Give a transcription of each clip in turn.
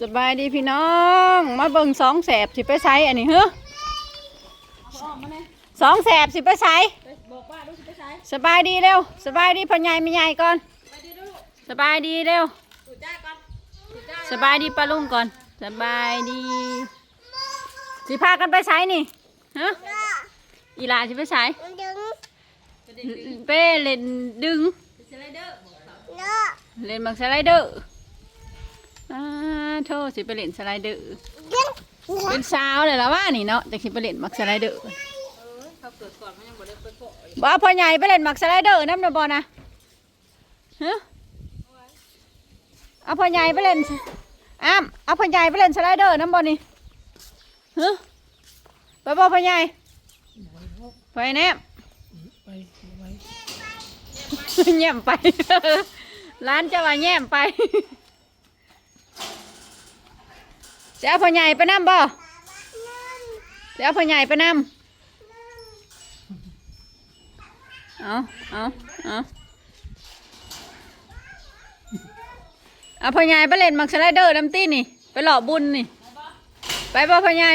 สบายดีพี่น้อง มาเบิ่งสองแสบสิไปใช้อันนี้เฮ้อสองแสบสิไปใช้บอกว่าดูสิไปใช้สบายดีเร็วสบายดีพ่อใหญ่ไม่ใหญ่ก่อนสบายดีเร็วถูจ้ก่อนสบายดีป้าลุงก่อน สบายดี สิพากันไปใช้นี่ฮะอีหลาสิไปใช้ไปเด็กดึงเป้เล่นดึงไปสไลเดอร์บอกเขาเล่นบักสไลเดอร์อ่า โทษสิไปเล่นสไลเดอร์เป็นสาวเลยแล้วว่านี่เนาะจะสิไปเล่นบักสไลเดอร์เออเขาเกิดก่อนมันยังบ่ได้เปิดโปะอยู่บ่พ่อใหญ่ไปเล่นบักสไลเดอร์น้ำนะบ่นะฮะเอาพ่อใหญ่ไปเล่นอ้ามเอาพ่อใหญ่ไปเล่นสไลเดอร์น้ำบ่นี่ฮะไปบ่พ่อใหญ่ไปแนมไปไว้แย่มไปร้านจะว่าแย่มไป จะเอาพ่อใหญ่ไปนำบ่จะเอาพ่อใหญ่ไปนำเอาเอาเอาเอาพ่อใหญ่ไปเล่นมักสไลเดอร์น้ำตีนี่ ไปหล่อบุญนี่ ไปบ่พ่อใหญ่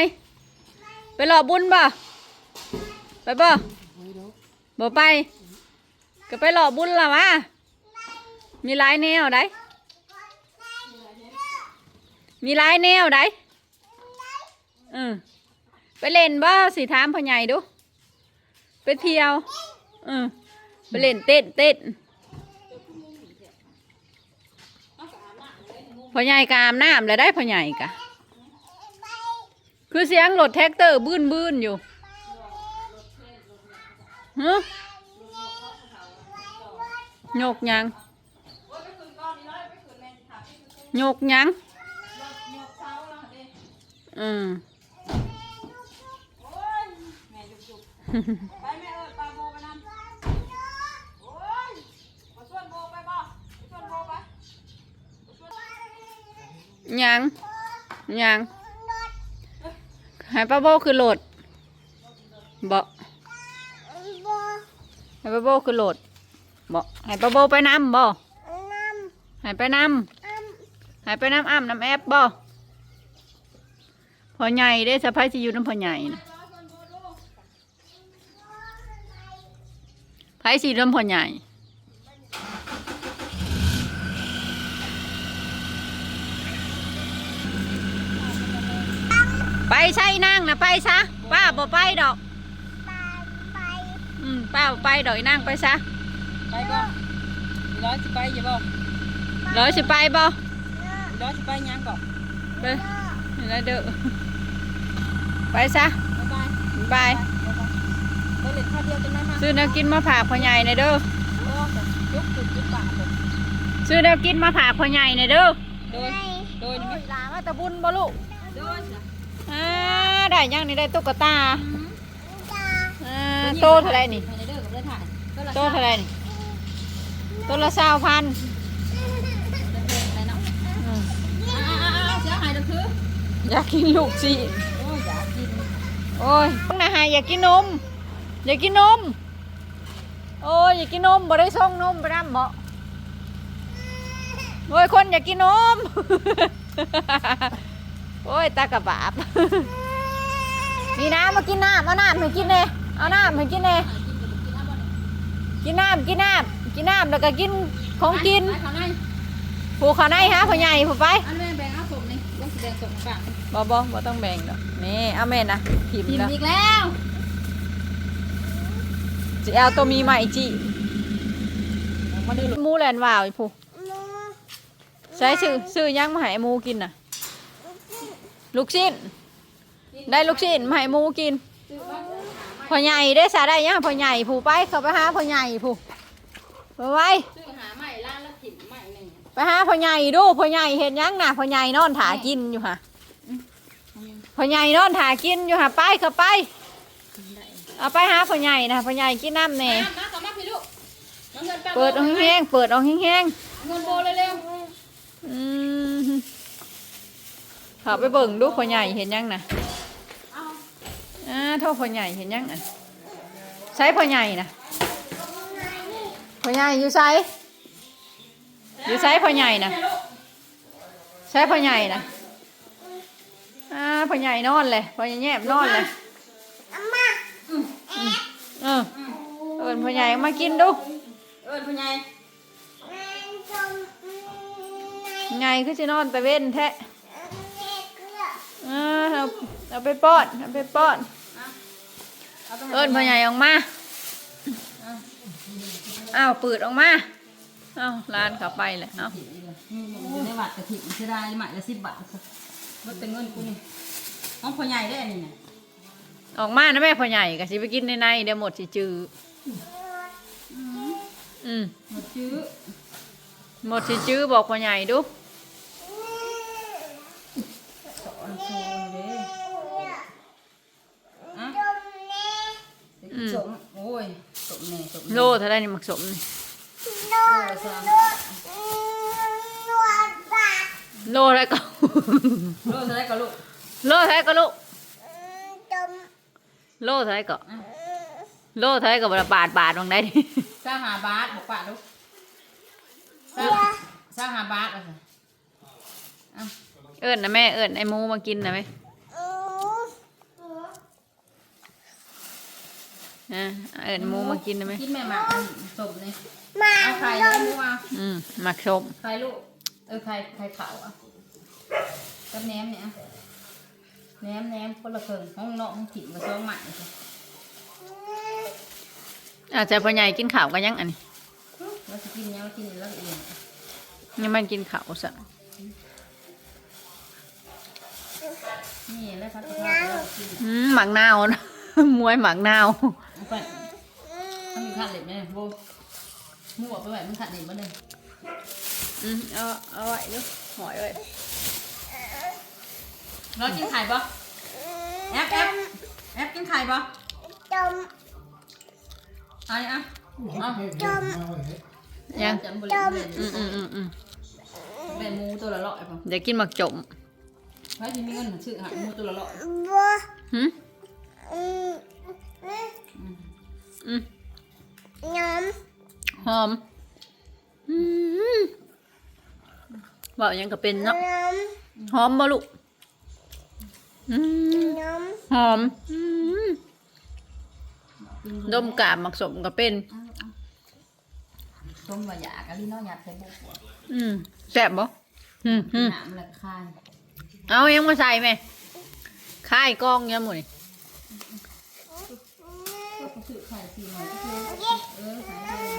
ไปหล่อบุญบ่ไปบ่บ่ไป ก็ไปหล่อบุญละวะมีหลายแนวได้มีหลายแนวได้ อืมไปเล่นบ่สิถามพ่อใหญ่ดู ไปเที่ยวอืมไปเล่นเต้นเต้นพ่อใหญ่กาบน้ำแล้วได้พ่อใหญ่กะ คือเสียงรถแท็กเตอร์บื้นบื้นอยู่ฮะโยกยังโยกยังอืม ไปแม่เอิญปลาโบไปนำโอ้ยมาชวนโบไปบ่ไปชวนโบไปหยังหยังให้ป้าโบคือโหลดบ่ให้ป้าโบคือโหลดบ่ให้ป้าโบไปนำบ่ให้ไปน้ำให้ไปน้ำอ้ำน้ำแอปบ่พอใหญ่ได้สะพายสิอยู่น้ำพอใหญ่นะ ไผสิน้ำพอใหญ่ไปใช่นั่งนะไปซะป้าบ่ไปดอกอืมป้าบ่ไปดอกอีนั่งไปซะไปบ่มีร้อยสิไปอย่าบ่ร้อยสิไปบ่มีร้อยสิไปยังก่อนไปนี่ละเด้อไปซะบ๊ายบายบาย ไปเล่นข้าวเดียวจังได้มาซื้อแนวกินมาผากพ่อใหญ่หน่อยเด้อ โอ้จุกจุกจุกปากเลยซื้อแนวกินมาผากพ่อใหญ่หน่อยเด้อ โดย โดยนี่ไหมหลามาตะบุญบ่ลูกโดยจ้ะอ่าได้ยังนี่ได้ตุ๊กตาอ่าโตเท่าไรนี่ ไปเด้อกับเด้อถ่ายก็ละโตเท่าไรนี่โตละสาวพันอะไรเนาะอืมอ้าวๆๆเสียหายเด้อคือ อยากกินลูกสิโอ้ยอยากกิน โอ้ยพวกนายอยากกินนม อยากกินนม โอ้ยอยากกินนมบ่ได้ส่งนมไปน้ำเหมาะโอ้ยคนอยากกินนม โอ้ยตากระบาบนี่น้ำมากินน้ำเอาน้ำให้กินเลยเอาน้ำให้กินเลยกินน้ำกินน้ำกินน้ำแล้วก็กินของกินไปเขาในผูเขาในฮะพ่อใหญ่ผูไปอันแม่แบ่งเอาสมนี่ลงสีแดงสมกลางบ่บ่บ่ต้องแบ่งดอกนี่เอาแม่นะพิมกินพ์แล้วอีกแล้ว จะเอาตัวมีใหม่จีมาดูลูกหมูแลนวาวอีผู้ใช้ซื้อซื้อยังมาให้หมูกินน่ะ ลูกชิ้น ได้ลูกชิ้นมาให้หมูกินพ่อใหญ่ได้สาได้ยังพ่อใหญ่ผู้ไปเขาไปหาพ่อใหญ่ผู้ไปไว้ซื้อหาใหม่ร้านละสิบใหม่หนึ่งไปหาพ่อใหญ่ดูพ่อใหญ่เห็นยังน่ะพ่อใหญ่นอนถากินอยู่ค่ะพ่อใหญ่นอนถากินอยู่ค่ะไปเขาไป เอาไปหาพ่อใหญ่นะพ่อใหญ่กินน้ำแน่มามาขอมาพี่ลูกน้องเงินแป๊บเปิดเอองแห้งๆเปิดเอองแห้งเงินโบเร็วๆอืมเขาไปเบิ่งดูพ่อใหญ่เห็นยังน่ะๆเอาอ่าโทษพ่อใหญ่เห็นยังอะใช้พ่อใหญ่นะพ่อใหญ่อยู่ไซอยู่ไซพ่อใหญ่นะใช้พ่อใหญ่นะเพ่อใหญ่นอนเลยพ่อใหญ่แยบนอนเลย เออเอิญพ่อใหญ่มากินดูเอิ้นผู้ใหญ่ไงคือจะนอนแต่เว้นแท้เออเอาเอาไปป้อนเอาไปป้อนเอาไปเอิญพ่อใหญ่ออกมาอ้าวปืดออกมาอ้าวร้านเข้าไปเลยเอ้าอยู่ในวัดกะถิ่นเสียดายหมายละ10บาทลดแต่เงินกูนี่ห้องพ่อใหญ่ได้อันนี้น่ะ ออกมานะแม่พ่อใหญ่ก็สิไปกินในในเดี๋ยวหมดสิจืออืมหมดจื้อหมดสิจื้อบอกพ่อใหญ่ดูสอนโชว์เด้อะสมโอ้ยสมแน่สมแน่โลเท่าไรนี่หมักสมนี่โลละสามโลอะไรก็โลเท่าไหรก็ลูกโลเท่าไรก็ลูก โลเท่าไรก็อะโลเท่าไรก็บาทบาทบาทบางได้ดิสร้างหาบาทบอกป่าลูกสร้างสร้างหาบาทเอะไรอะเอิญนะแม่เอิญไอ้หมูมากินนะแม่อะเอิญหมูมากินนะแม่กินแม่หมากอันสมนี่เอาไข่เลยลูกเอาอืมหมักชมไข่ลูกเออไข่ไข่ขาวอะกับแหนมเนี่ยอะ แหนมแหนมคนละครึ่งห้องนอกห้องถิ่นมาซ้อมใหม่สิอาจจะพ่อใหญ่กินข้าวกันยังอันนี้เราจะกินเนี้ยเรากินแล้วเองยังมันกินข้าวซะนี่แล้วพัดกะเพราเรากินอืมหมักนาวนะมวยหมักนาวเอาไปถ้ามีขัดเหล็กไหมโบมั่วไปไหวมันขัดเหล็กมาเลยอืมเอาเอาไว้ดูหอยไว้ เรากินไข่ปะแอปแอปแอปกินไข่ปะเอันนี้อะเอายังจำบริเวณอืมอืมอืมอืมเป็นหมูตัวละร้อยปะเดี๋ยวกินหมักจมใครที่มีเงินซื้อหาหมูตัวละร้อยหืมอืมหอมอืมบอกยังก็เป็นเนาะหอมบ่ลูก อืมหอมอืมดมกาบหมักสมก็เป็น ต้มบะหยากับลิ้นน้อยหยาดใส่บุกอืมแซ่บบ่อืมอืมน้ำแล้วก็คายเอายังมาใส่ไหมค่ายกล้องยังหมดนี่ก็ซื้อไข่สี่หน่อยก็คือเออไข่เลย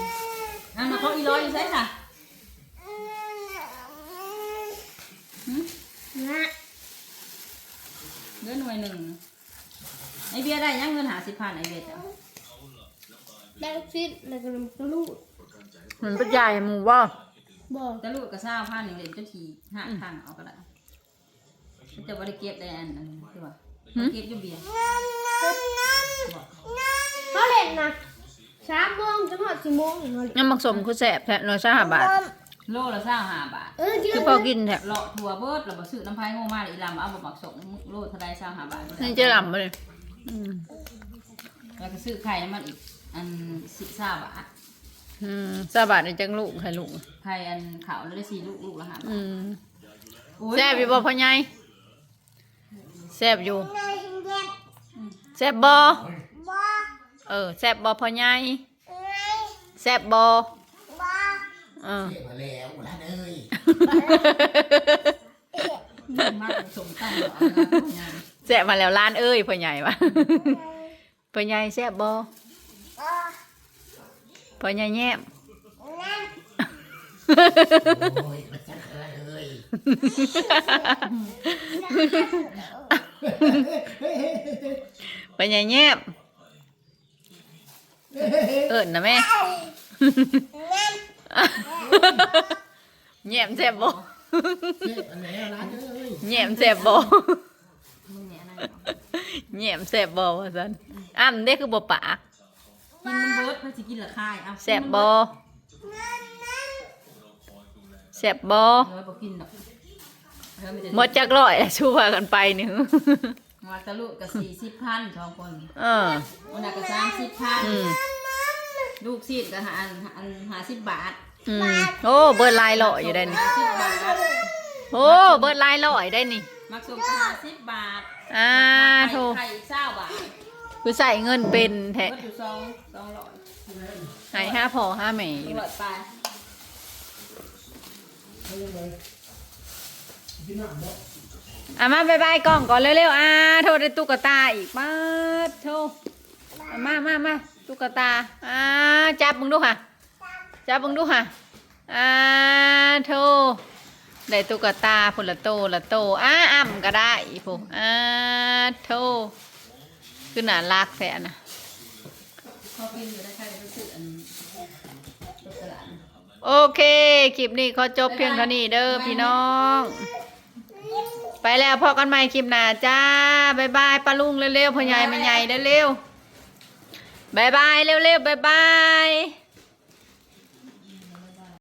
อะมาเขาอีร้อยอยู่ใช่ค่ะ เงินหน่วยหนึ่งไอเบียร์ได้ยังเงินหาสิบพันไอเบียร์จ้ะได้ฟิตแล้วก็กระลูกมันเป็นใหญ่หมูว่าบอกจะลูกกับเศร้าพันหนึ่งเดี๋ยวจะทีห้าทางเอาก็ได้จะบริเก็บได้อันนั้นคือว่าเก็บอยู่เบียร์บอกเขาเล่นนะสามโมงจนหอดสี่โมงเขาเล่นยังหมักสมคือแสบแท้น้อยซะห้าบาท โลละเศร้าห้าบาทเออที่คือพอกินแท้เลาะถั่วเบิดเราบซื้อน้ำพายโง่มากอีลำเอาบะหมักสงโลเทาไดเศร้าห้าบาทนี่จะหล่ำมาเลยอืมแล้วก็ซื้อไข่น้ำมันอีกอันสิบเศร้าบาทอืมซาบาทในจังลูกใครลูกไข่อันขาวแล้วได้สี่ลูกลูกละห้าบาทอืมโอ้ยแซ่บอยู่บ่พ่อใหญ่แซ่บอยู่แซ่บบ่เออแซ่บบ่พ่อใหญ่แซ่บบ่ เออมาแล้วร้านเอ้ยมากสมตั้งเหรอเอานะแซ่บมาแล้วล้านเอ้ยพ่อใหญ่วะ พ่อใหญ่แซ่บบ่พ่อใหญ่แย้ม โอ้ยมาจังอะไรเอ้ยพ่อใหญ่แย้มเอิ้นนะแม่ แย้มแซ่บบ่เจ็บมาแล้วร้านเอ้ยแย้มแซ่บบ่มึงเนี่ยนะแย้มแซ่บบ่ว่าซั่นอ้ำเด้คือบ่ปากกินมันเบิร์ดเพื่อสิกินละคายเอาแซ่บบ่แซ่บบ่เดี๋ยวบอกกินดอกเดี๋ยวมันจะหมดจักร้อยแล้วชูว่ากันไปนี่ มาตะลุกับสี่สิบพันสองคนเออวันนั้นก็สามสิบพัน อืม ลูกซีดก็หาอันอันหาสิบบาทอืมโอ้เบิดลายหล่ออยู่ได้นี่ห้าสิบบาทโอ้เบิดลายหล่อยได้นี่เมักส่งห้าสิบบาทอ่าโทไข่อีกเศร้าบาทคือใส่เงินเป็นแท้ก็อยู่สองสองร้อยใหายห้าพอห้าแม่สองร้อยไปอะมาบายบายกล้องก่อนเร็วๆอ่าโทษได้ตุ๊กตาอีกมาโทษอะมามามา ตุ๊กตา อ่า จับมึงดูค่ะ จับมึงดูค่ะ อ่าโทได้ตุ๊กตาพนละโตละโตอ่าอ่ำก็ได้อีพวกอ่าโทคือน่ารักแท้นะเขากินอยู่ได้ใครจะรู้สึกอันนะโอเค คลิปนี้ขอจบเพียงเท่านี้เด้อพี่น้อง ไปแล้วพอกันใหม่คลิปหน้าจ้าบายบายปลาลุงเร็วๆพ่อใหญ่แม่ใหญ่เร็วๆ บายบายเร็วๆบายบาย